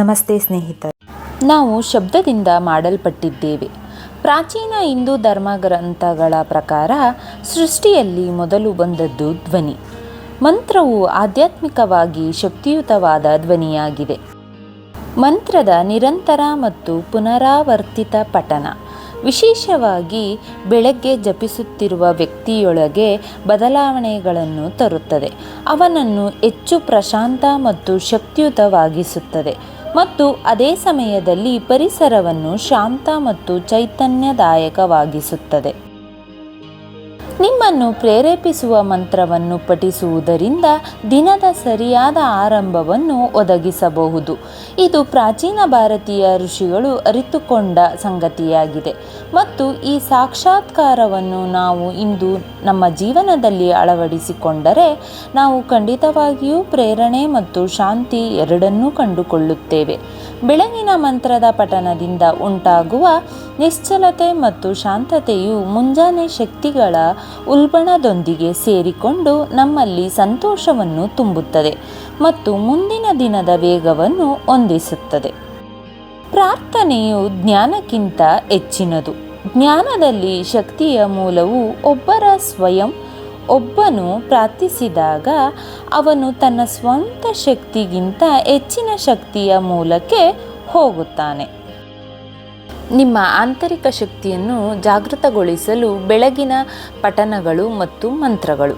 ನಮಸ್ತೆ ಸ್ನೇಹಿತರು. ನಾವು ಶಬ್ದದಿಂದ ಮಾಡಲ್ಪಟ್ಟಿದ್ದೇವೆ. ಪ್ರಾಚೀನ ಹಿಂದೂ ಧರ್ಮ ಗ್ರಂಥಗಳ ಪ್ರಕಾರ ಸೃಷ್ಟಿಯಲ್ಲಿ ಮೊದಲು ಬಂದದ್ದು ಧ್ವನಿ. ಮಂತ್ರವು ಆಧ್ಯಾತ್ಮಿಕವಾಗಿ ಶಕ್ತಿಯುತವಾದ ಧ್ವನಿಯಾಗಿದೆ. ಮಂತ್ರದ ನಿರಂತರ ಮತ್ತು ಪುನರಾವರ್ತಿತ ಪಠನ ವಿಶೇಷವಾಗಿ ಬೆಳಗ್ಗೆ ಜಪಿಸುತ್ತಿರುವ ವ್ಯಕ್ತಿಯೊಳಗೆ ಬದಲಾವಣೆಗಳನ್ನು ತರುತ್ತದೆ. ಅವನನ್ನು ಹೆಚ್ಚು ಪ್ರಶಾಂತ ಮತ್ತು ಶಕ್ತಿಯುತವಾಗಿಸುತ್ತದೆ. ಮತ್ತು ಅದೇ ಸಮಯದಲ್ಲಿ ಪರಿಸರವನ್ನು ಶಾಂತ ಮತ್ತು ಚೈತನ್ಯದಾಯಕವಾಗಿಸುತ್ತದೆ. ನಿಮ್ಮನ್ನು ಪ್ರೇರೇಪಿಸುವ ಮಂತ್ರವನ್ನು ಪಠಿಸುವುದರಿಂದ ದಿನದ ಸರಿಯಾದ ಆರಂಭವನ್ನು ಒದಗಿಸಬಹುದು. ಇದು ಪ್ರಾಚೀನ ಭಾರತೀಯ ಋಷಿಗಳು ಅರಿತುಕೊಂಡ ಸಂಗತಿಯಾಗಿದೆ. ಮತ್ತು ಈ ಸಾಕ್ಷಾತ್ಕಾರವನ್ನು ನಾವು ಇಂದು ನಮ್ಮ ಜೀವನದಲ್ಲಿ ಅಳವಡಿಸಿಕೊಂಡರೆ ನಾವು ಖಂಡಿತವಾಗಿಯೂ ಪ್ರೇರಣೆ ಮತ್ತು ಶಾಂತಿ ಎರಡನ್ನೂ ಕಂಡುಕೊಳ್ಳುತ್ತೇವೆ. ಬೆಳಗಿನ ಮಂತ್ರದ ಪಠನದಿಂದ ಉಂಟಾಗುವ ನಿಶ್ಚಲತೆ ಮತ್ತು ಶಾಂತತೆಯು ಮುಂಜಾನೆ ಶಕ್ತಿಗಳ ಉಲ್ಬಣದೊಂದಿಗೆ ಸೇರಿಕೊಂಡು ನಮ್ಮಲ್ಲಿ ಸಂತೋಷವನ್ನು ತುಂಬುತ್ತದೆ ಮತ್ತು ಮುಂದಿನ ದಿನದ ವೇಗವನ್ನು ಹೊಂದಿಸುತ್ತದೆ. ಪ್ರಾರ್ಥನೆಯು ಜ್ಞಾನಕ್ಕಿಂತ ಹೆಚ್ಚಿನದು. ಜ್ಞಾನದಲ್ಲಿ ಶಕ್ತಿಯ ಮೂಲವು ಒಬ್ಬರ ಸ್ವಯಂ, ಒಬ್ಬನು ಪ್ರಾರ್ಥಿಸಿದಾಗ ಅವನು ತನ್ನ ಸ್ವಂತ ಶಕ್ತಿಗಿಂತ ಹೆಚ್ಚಿನ ಶಕ್ತಿಯ ಮೂಲಕ್ಕೆ ಹೋಗುತ್ತಾನೆ. ನಿಮ್ಮ ಆಂತರಿಕ ಶಕ್ತಿಯನ್ನು ಜಾಗೃತಗೊಳಿಸಲು ಬೆಳಗಿನ ಪಠನಗಳು ಮತ್ತು ಮಂತ್ರಗಳು.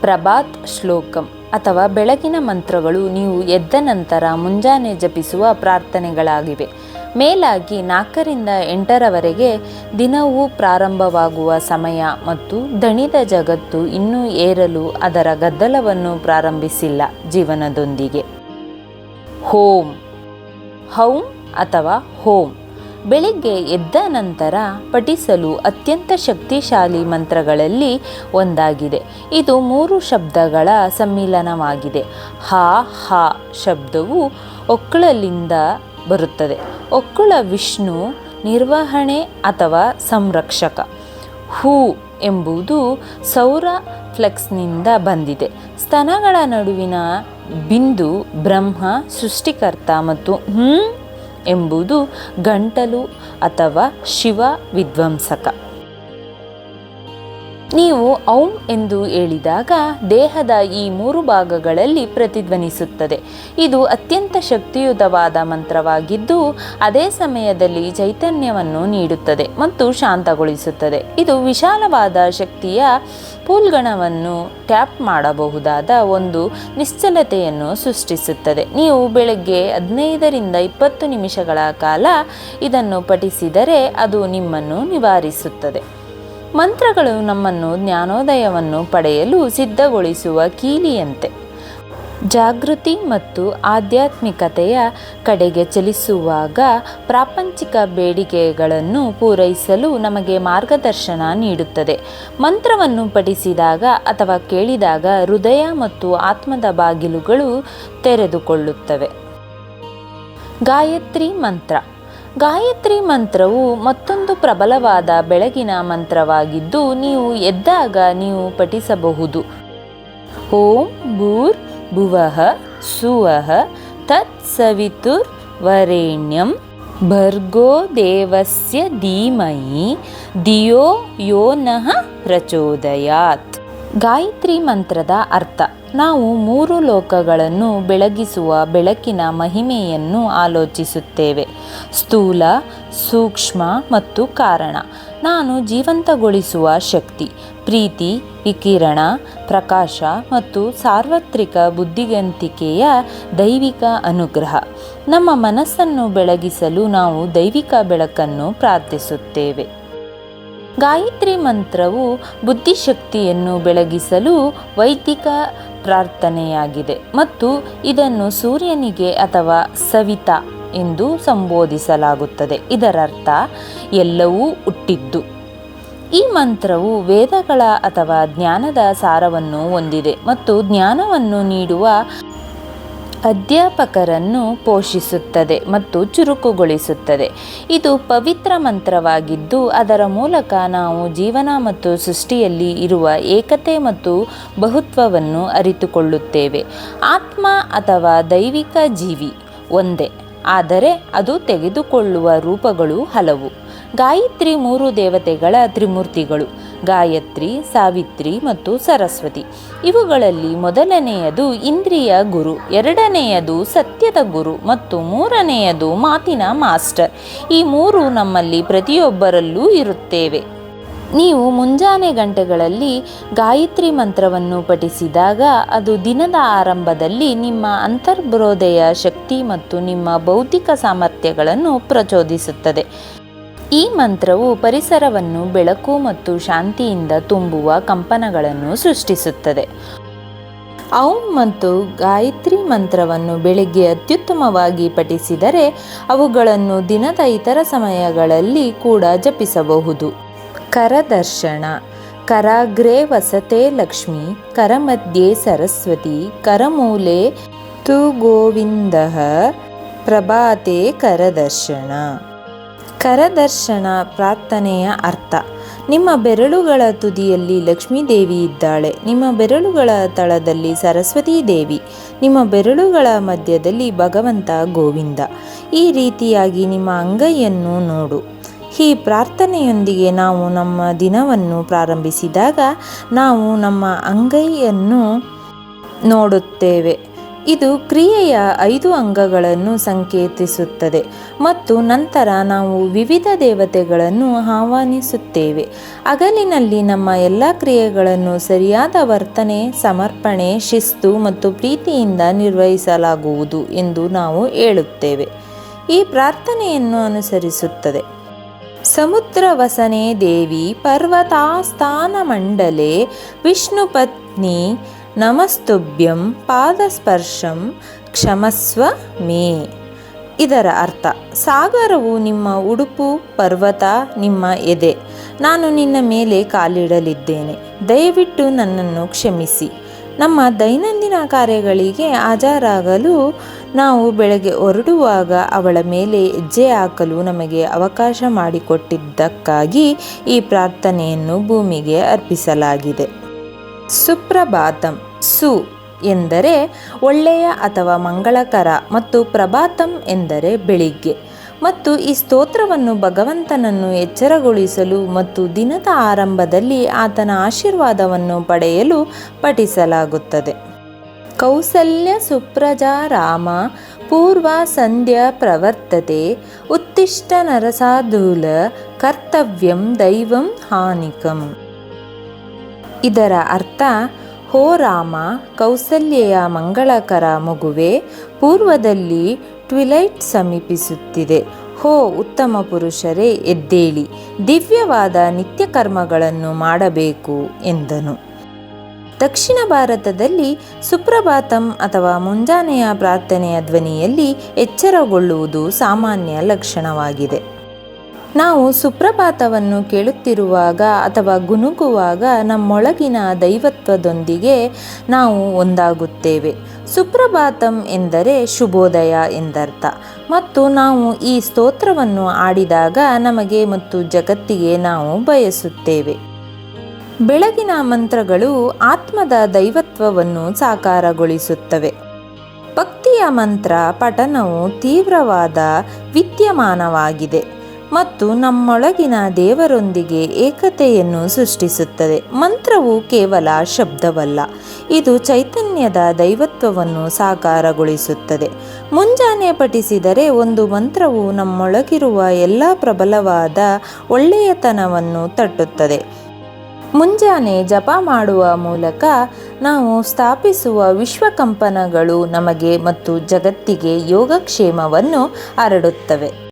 ಪ್ರಭಾತ್ ಶ್ಲೋಕಂ ಅಥವಾ ಬೆಳಗಿನ ಮಂತ್ರಗಳು ನೀವು ಎದ್ದ ನಂತರ ಮುಂಜಾನೆ ಜಪಿಸುವ ಪ್ರಾರ್ಥನೆಗಳಾಗಿವೆ. ಮೇಲಾಗಿ ನಾಲ್ಕರಿಂದ ಎಂಟರವರೆಗೆ ದಿನವೂ ಪ್ರಾರಂಭವಾಗುವ ಸಮಯ ಮತ್ತು ದಣಿದ ಜಗತ್ತು ಇನ್ನೂ ಏರಲು ಅದರ ಗದ್ದಲವನ್ನು ಪ್ರಾರಂಭಿಸಿಲ್ಲ ಜೀವನದೊಂದಿಗೆ. ಹೋಮ್ ಹೌಂ ಅಥವಾ ಹೋಮ್. ಬೆಳಿಗ್ಗೆ ಎದ್ದ ನಂತರ ಪಠಿಸಲು ಅತ್ಯಂತ ಶಕ್ತಿಶಾಲಿ ಮಂತ್ರಗಳಲ್ಲಿ ಒಂದಾಗಿದೆ. ಇದು ಮೂರು ಶಬ್ದಗಳ ಸಮ್ಮಿಲನವಾಗಿದೆ. ಹಾ ಹಾ ಶಬ್ದವು ಒಕ್ಕಳಲಿಂದ ಬರುತ್ತದೆ. ಒಕ್ಕಳ ವಿಷ್ಣು ನಿರ್ವಹಣೆ ಅಥವಾ ಸಂರಕ್ಷಕ. ಹೂ ಎಂಬುದು ಸೌರ ಫ್ಲೆಕ್ಸ್ನಿಂದ ಬಂದಿದೆ. ಸ್ತನಗಳ ನಡುವಿನ ಬಿಂದು ಬ್ರಹ್ಮ, ಸೃಷ್ಟಿಕರ್ತ ಮತ್ತು ಹ್ಮ್ ಎಂಬುದು ಗಂಟಲು ಅಥವಾ ಶಿವ ವಿಧ್ವಂಸಕ. ನೀವು ಔಂ ಎಂದು ಹೇಳಿದಾಗ ದೇಹದ ಈ ಮೂರು ಭಾಗಗಳಲ್ಲಿ ಪ್ರತಿಧ್ವನಿಸುತ್ತದೆ. ಇದು ಅತ್ಯಂತ ಶಕ್ತಿಯುತವಾದ ಮಂತ್ರವಾಗಿದ್ದು, ಅದೇ ಸಮಯದಲ್ಲಿ ಚೈತನ್ಯವನ್ನು ನೀಡುತ್ತದೆ ಮತ್ತು ಶಾಂತಗೊಳಿಸುತ್ತದೆ. ಇದು ವಿಶಾಲವಾದ ಶಕ್ತಿಯ ಪೂಲ್ಗಣವನ್ನು ಟ್ಯಾಪ್ ಮಾಡಬಹುದಾದ ಒಂದು ನಿಶ್ಚಲತೆಯನ್ನು ಸೃಷ್ಟಿಸುತ್ತದೆ. ನೀವು ಬೆಳಗ್ಗೆ ಹದಿನೈದರಿಂದ ಇಪ್ಪತ್ತು ನಿಮಿಷಗಳ ಕಾಲ ಇದನ್ನು ಪಠಿಸಿದರೆ ಅದು ನಿಮ್ಮನ್ನು ನಿವಾರಿಸುತ್ತದೆ. ಮಂತ್ರಗಳು ನಮ್ಮನ್ನು ಜ್ಞಾನೋದಯವನ್ನು ಪಡೆಯಲು ಸಿದ್ಧಗೊಳಿಸುವ ಕೀಲಿಯಂತೆ. ಜಾಗೃತಿ ಮತ್ತು ಆಧ್ಯಾತ್ಮಿಕತೆಯ ಕಡೆಗೆ ಚಲಿಸುವಾಗ ಪ್ರಾಪಂಚಿಕ ಬೇಡಿಕೆಗಳನ್ನು ಪೂರೈಸಲು ನಮಗೆ ಮಾರ್ಗದರ್ಶನ ನೀಡುತ್ತದೆ. ಮಂತ್ರವನ್ನು ಪಠಿಸಿದಾಗ ಅಥವಾ ಕೇಳಿದಾಗ ಹೃದಯ ಮತ್ತು ಆತ್ಮದ ಬಾಗಿಲುಗಳು ತೆರೆದುಕೊಳ್ಳುತ್ತವೆ. ಗಾಯತ್ರಿ ಮಂತ್ರ. ಗಾಯತ್ರಿ ಮಂತ್ರವು ಮತ್ತೊಂದು ಪ್ರಬಲವಾದ ಬೆಳಗಿನ ಮಂತ್ರವಾಗಿದ್ದು, ನೀವು ಎದ್ದಾಗ ನೀವು ಪಠಿಸಬಹುದು. ಓಂ ಭೂರ್ ಭುವಃ ಸುವಃ ತತ್ಸವಿತುರ್ ವರೆಣ್ಯಂ ಭರ್ಗೋ ದೇವಸ್ಯ ಧೀಮಯಿ ಧಿಯೋ ಯೋ ನಃ ಪ್ರಚೋದಯಾತ್. ಗಾಯತ್ರಿ ಮಂತ್ರದ ಅರ್ಥ. ನಾವು ಮೂರು ಲೋಕಗಳನ್ನು ಬೆಳಗಿಸುವ ಬೆಳಕಿನ ಮಹಿಮೆಯನ್ನು ಆಲೋಚಿಸುತ್ತೇವೆ. ಸ್ಥೂಲ, ಸೂಕ್ಷ್ಮ ಮತ್ತು ಕಾರಣ. ನಾನು ಜೀವಂತಗೊಳಿಸುವ ಶಕ್ತಿ. ಪ್ರೀತಿ, ವಿಕಿರಣ, ಪ್ರಕಾಶ ಮತ್ತು ಸಾರ್ವತ್ರಿಕ ಬುದ್ಧಿಗಂತಿಕೆಯ ದೈವಿಕ ಅನುಗ್ರಹ. ನಮ್ಮ ಮನಸ್ಸನ್ನು ಬೆಳಗಿಸಲು ನಾವು ದೈವಿಕ ಬೆಳಕನ್ನು ಪ್ರಾರ್ಥಿಸುತ್ತೇವೆ. ಗಾಯತ್ರಿ ಮಂತ್ರವು ಬುದ್ಧಿಶಕ್ತಿಯನ್ನು ಬೆಳಗಿಸಲು ವೈದಿಕ ಪ್ರಾರ್ಥನೆಯಾಗಿದೆ ಮತ್ತು ಇದನ್ನು ಸೂರ್ಯನಿಗೆ ಅಥವಾ ಸವಿತಾ ಎಂದು ಸಂಬೋಧಿಸಲಾಗುತ್ತದೆ. ಇದರರ್ಥ, ಎಲ್ಲವೂ ಹುಟ್ಟಿದ್ದು. ಈ ಮಂತ್ರವು ವೇದಗಳ ಅಥವಾ ಜ್ಞಾನದ ಸಾರವನ್ನು ಹೊಂದಿದೆ ಮತ್ತು ಜ್ಞಾನವನ್ನು ನೀಡುವ ಅಧ್ಯಾಪಕರನ್ನು ಪೋಷಿಸುತ್ತದೆ ಮತ್ತು ಚುರುಕುಗೊಳಿಸುತ್ತದೆ. ಇದು ಪವಿತ್ರ ಮಂತ್ರವಾಗಿದ್ದು, ಅದರ ಮೂಲಕ ನಾವು ಜೀವನ ಮತ್ತು ಸೃಷ್ಟಿಯಲ್ಲಿ ಇರುವ ಏಕತೆ ಮತ್ತು ಬಹುತ್ವವನ್ನು ಅರಿತುಕೊಳ್ಳುತ್ತೇವೆ. ಆತ್ಮ ಅಥವಾ ದೈವಿಕ ಜೀವಿ ಒಂದೇ, ಆದರೆ ಅದು ತೆಗೆದುಕೊಳ್ಳುವ ರೂಪಗಳು ಹಲವು. ಗಾಯತ್ರಿ ಮೂರು ದೇವತೆಗಳ ತ್ರಿಮೂರ್ತಿಗಳು. ಗಾಯತ್ರಿ, ಸಾವಿತ್ರಿ ಮತ್ತು ಸರಸ್ವತಿ. ಇವುಗಳಲ್ಲಿ ಮೊದಲನೆಯದು ಇಂದ್ರಿಯ ಗುರು, ಎರಡನೆಯದು ಸತ್ಯದ ಗುರು ಮತ್ತು ಮೂರನೆಯದು ಮಾತಿನ ಮಾಸ್ಟರ್. ಈ ಮೂರು ನಮ್ಮಲ್ಲಿ ಪ್ರತಿಯೊಬ್ಬರಲ್ಲೂ ಇರುತ್ತೇವೆ. ನೀವು ಮುಂಜಾನೆ ಗಂಟೆಗಳಲ್ಲಿ ಗಾಯತ್ರಿ ಮಂತ್ರವನ್ನು ಪಠಿಸಿದಾಗ ಅದು ದಿನದ ಆರಂಭದಲ್ಲಿ ನಿಮ್ಮ ಅಂತರ್ಬ್ರೋದಯ ಶಕ್ತಿ ಮತ್ತು ನಿಮ್ಮ ಬೌದ್ಧಿಕ ಸಾಮರ್ಥ್ಯಗಳನ್ನು ಪ್ರಚೋದಿಸುತ್ತದೆ. ಈ ಮಂತ್ರವು ಪರಿಸರವನ್ನು ಬೆಳಕು ಮತ್ತು ಶಾಂತಿಯಿಂದ ತುಂಬುವ ಕಂಪನಗಳನ್ನು ಸೃಷ್ಟಿಸುತ್ತದೆ. ಔಂ ಮತ್ತು ಗಾಯತ್ರಿ ಮಂತ್ರವನ್ನು ಬೆಳಿಗ್ಗೆ ಅತ್ಯುತ್ತಮವಾಗಿ ಪಠಿಸಿದರೆ ಅವುಗಳನ್ನು ದಿನದ ಇತರ ಸಮಯಗಳಲ್ಲಿ ಕೂಡ ಜಪಿಸಬಹುದು. ಕರದರ್ಶನ, ಕರಾಗ್ರೆ ವಸತೆ ಲಕ್ಷ್ಮಿ, ಕರಮಧ್ಯೆ ಸರಸ್ವತಿ, ಕರಮೂಲೆ ತು ಗೋವಿಂದ, ಪ್ರಭಾತೆ ಕರದರ್ಶನ. ಕರದರ್ಶನ ಪ್ರಾರ್ಥನೆಯ ಅರ್ಥ. ನಿಮ್ಮ ಬೆರಳುಗಳ ತುದಿಯಲ್ಲಿ ಲಕ್ಷ್ಮೀದೇವಿ ಇದ್ದಾಳೆ. ನಿಮ್ಮ ಬೆರಳುಗಳ ತಳದಲ್ಲಿ ಸರಸ್ವತೀ ದೇವಿ. ನಿಮ್ಮ ಬೆರಳುಗಳ ಮಧ್ಯದಲ್ಲಿ ಭಗವಂತ ಗೋವಿಂದ. ಈ ರೀತಿಯಾಗಿ ನಿಮ್ಮ ಅಂಗೈಯನ್ನು ನೋಡು. ಈ ಪ್ರಾರ್ಥನೆಯೊಂದಿಗೆ ನಾವು ನಮ್ಮ ದಿನವನ್ನು ಪ್ರಾರಂಭಿಸಿದಾಗ ನಾವು ನಮ್ಮ ಅಂಗೈಯನ್ನು ನೋಡುತ್ತೇವೆ. ಇದು ಕ್ರಿಯೆಯ ಐದು ಅಂಗಗಳನ್ನು ಸಂಕೇತಿಸುತ್ತದೆ ಮತ್ತು ನಂತರ ನಾವು ವಿವಿಧ ದೇವತೆಗಳನ್ನು ಆಹ್ವಾನಿಸುತ್ತೇವೆ. ಹಗಲಿನಲ್ಲಿ ನಮ್ಮ ಎಲ್ಲ ಕ್ರಿಯೆಗಳನ್ನು ಸರಿಯಾದ ವರ್ತನೆ, ಸಮರ್ಪಣೆ, ಶಿಸ್ತು ಮತ್ತು ಪ್ರೀತಿಯಿಂದ ನಿರ್ವಹಿಸಲಾಗುವುದು ಎಂದು ನಾವು ಹೇಳುತ್ತೇವೆ. ಈ ಪ್ರಾರ್ಥನೆಯನ್ನು ಅನುಸರಿಸುತ್ತದೆ. ಸಮುದ್ರ ವಸನೆ ದೇವಿ ಪರ್ವತಾಸ್ಥಾನ ಮಂಡಲೆ, ವಿಷ್ಣು ಪತ್ನಿ ನಮಸ್ತುಭ್ಯಂ ಪಾದಸ್ಪರ್ಶಂ ಕ್ಷಮಸ್ವ ಮೇ. ಇದರ ಅರ್ಥ, ಸಾಗರವು ನಿಮ್ಮ ಉಡುಪು, ಪರ್ವತ, ನಿಮ್ಮ ಎದೆ. ನಾನು ನಿನ್ನ ಮೇಲೆ ಕಾಲಿಡಲಿದ್ದೇನೆ. ದಯವಿಟ್ಟು ನನ್ನನ್ನು ಕ್ಷಮಿಸಿ. ನಮ್ಮ ದೈನಂದಿನ ಕಾರ್ಯಗಳಿಗೆ ಹಾಜರಾಗಲು ನಾವು ಬೆಳಗ್ಗೆ ಹೊರಡುವಾಗ ಅವಳ ಮೇಲೆ ಹೆಜ್ಜೆ ಹಾಕಲು ನಮಗೆ ಅವಕಾಶ ಮಾಡಿಕೊಟ್ಟಿದ್ದಕ್ಕಾಗಿ ಈ ಪ್ರಾರ್ಥನೆಯನ್ನು ಭೂಮಿಗೆ ಅರ್ಪಿಸಲಾಗಿದೆ. ಸುಪ್ರಭಾತಂ. ಸು ಎಂದರೆ ಒಳ್ಳೆಯ ಅಥವಾ ಮಂಗಳಕರ ಮತ್ತು ಪ್ರಭಾತಂ ಎಂದರೆ ಬೆಳಿಗ್ಗೆ. ಮತ್ತು ಈ ಸ್ತೋತ್ರವನ್ನು ಭಗವಂತನನ್ನು ಎಚ್ಚರಗೊಳಿಸಲು ಮತ್ತು ದಿನದ ಆರಂಭದಲ್ಲಿ ಆತನ ಆಶೀರ್ವಾದವನ್ನು ಪಡೆಯಲು ಪಠಿಸಲಾಗುತ್ತದೆ. ಕೌಸಲ್ಯ ಸುಪ್ರಜಾ ರಾಮ ಪೂರ್ವ ಸಂಧ್ಯಾ ಪ್ರವರ್ತತೆ ಉತ್ತಿಷ್ಟ ನರಸಾಧೂಲ ಕರ್ತವ್ಯಂ ದೈವಂ ಹಾನಿಕಂ. ಇದರ ಅರ್ಥ, ಹೋ ರಾಮ, ಕೌಸಲ್ಯೆಯ ಮಂಗಳಕರ ಮಗುವೆ, ಪೂರ್ವದಲ್ಲಿ ಟ್ವಿಲೈಟ್ ಸಮೀಪಿಸುತ್ತಿದೆ. ಹೋ ಉತ್ತಮ ಪುರುಷರೇ, ಎದ್ದೇಳಿ, ದಿವ್ಯವಾದ ನಿತ್ಯ ಕರ್ಮಗಳನ್ನು ಮಾಡಬೇಕು ಎಂದನು. ದಕ್ಷಿಣ ಭಾರತದಲ್ಲಿ ಸುಪ್ರಭಾತಂ ಅಥವಾ ಮುಂಜಾನೆಯ ಪ್ರಾರ್ಥನೆಯ ಧ್ವನಿಯಲ್ಲಿ ಎಚ್ಚರಗೊಳ್ಳುವುದು ಸಾಮಾನ್ಯ ಲಕ್ಷಣವಾಗಿದೆ. ನಾವು ಸುಪ್ರಭಾತವನ್ನು ಕೇಳುತ್ತಿರುವಾಗ ಅಥವಾ ಗುನುಗುವಾಗ ನಮ್ಮೊಳಗಿನ ದೈವತ್ವದೊಂದಿಗೆ ನಾವು ಒಂದಾಗುತ್ತೇವೆ. ಸುಪ್ರಭಾತಂ ಎಂದರೆ ಶುಭೋದಯ ಎಂದರ್ಥ. ಮತ್ತು ನಾವು ಈ ಸ್ತೋತ್ರವನ್ನು ಆಡಿದಾಗ ನಮಗೆ ಮತ್ತು ಜಗತ್ತಿಗೆ ನಾವು ಬಯಸುತ್ತೇವೆ. ಬೆಳಗಿನ ಮಂತ್ರಗಳು ಆತ್ಮದ ದೈವತ್ವವನ್ನು ಸಾಕಾರಗೊಳಿಸುತ್ತವೆ. ಭಕ್ತಿಯ ಮಂತ್ರ ಪಠನವು ತೀವ್ರವಾದ ವಿದ್ಯಮಾನವಾಗಿದೆ. ಮತ್ತು ನಮ್ಮೊಳಗಿನ ದೇವರೊಂದಿಗೆ ಏಕತೆಯನ್ನು ಸೃಷ್ಟಿಸುತ್ತದೆ. ಮಂತ್ರವು ಕೇವಲ ಶಬ್ದವಲ್ಲ, ಇದು ಚೈತನ್ಯದ ದೈವತ್ವವನ್ನು ಸಾಕಾರಗೊಳಿಸುತ್ತದೆ. ಮುಂಜಾನೆ ಪಠಿಸಿದರೆ ಒಂದು ಮಂತ್ರವು ನಮ್ಮೊಳಗಿರುವ ಎಲ್ಲ ಪ್ರಬಲವಾದ ಒಳ್ಳೆಯತನವನ್ನು ತಟ್ಟುತ್ತದೆ. ಮುಂಜಾನೆ ಜಪ ಮಾಡುವ ಮೂಲಕ ನಾವು ಸ್ಥಾಪಿಸುವ ವಿಶ್ವಕಂಪನಗಳು ನಮಗೆ ಮತ್ತು ಜಗತ್ತಿಗೆ ಯೋಗಕ್ಷೇಮವನ್ನು ಹರಡುತ್ತವೆ.